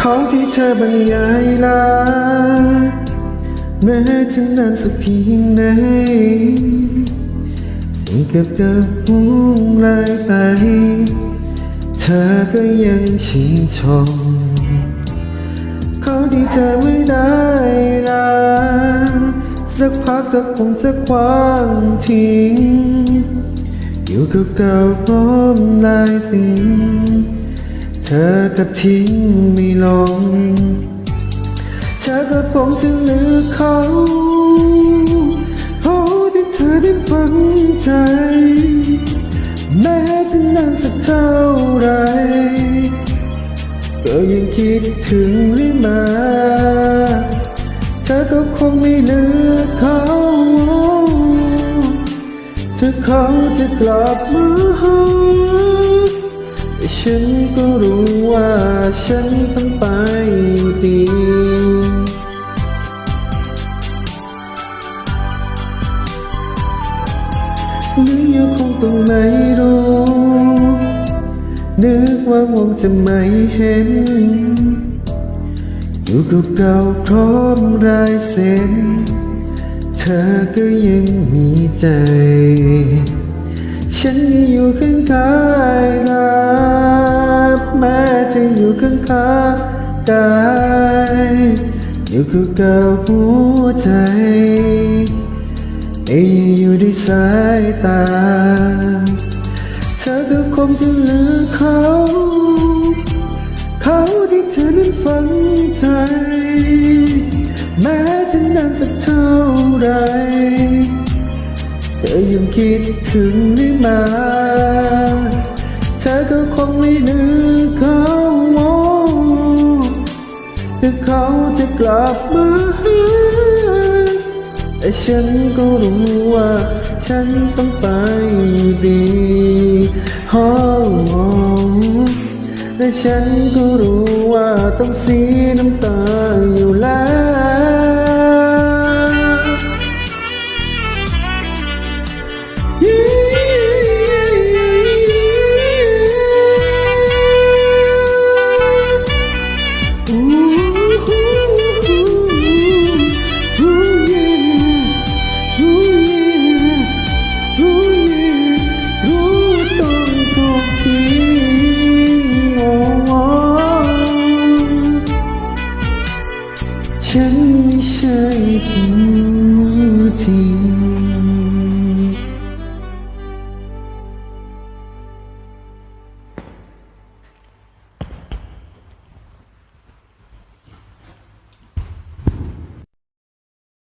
ของที่เธอบรรยายลาแม้จะนานสักเพียงไหนสิ่งเกับเดิมพุ่งลายไป เธอก็ยังชื่นชมเขาที่เธอไม่ได้ลาสักพักก็คงจะคว้างทิ้งอยู่กับเก่าพร้อมลายสิ่ง เธอกับทิ้งไม่ลง เธอก็คงจะเลือกเขาเขาที่เธอได้ฝังใจ แม้จะนานสักเท่าไรก็ยังคิดถึงเรื่อมาเธอก็คงไม่เลือกเขาเธอเขาจะกลับมาหา ฉันก็รู้ว่าฉันต้องไปดีหรือยังคงต้องไม่รู้นึกว่ามองจะไม่เห็น อยู่กับเก่าพร้อมรายเส้น เธอก็ยังมีใจ ฉันยังอยู่ข้างกายนะแม้ จะอยู่ข้างข้างกายอยู่กับเก่าหัวใจเอยอยู่ด้วยสายตา เธอก็คงจะลือกเขา เขาที่เธอนั้นฝังใจ แม้จะนานสักเท่าไร เธอยังคิดถึงหรือมา เธอก็คงไม่นึก เขาจะกลับมาหาแต่ฉันก็รู้ว่า ฉันต้องไปดีโอ้องและฉันก็รู้ว่าต้องเสียน้ำตาอยู่แล้ว ฉันไม่ใช่ผู้ที่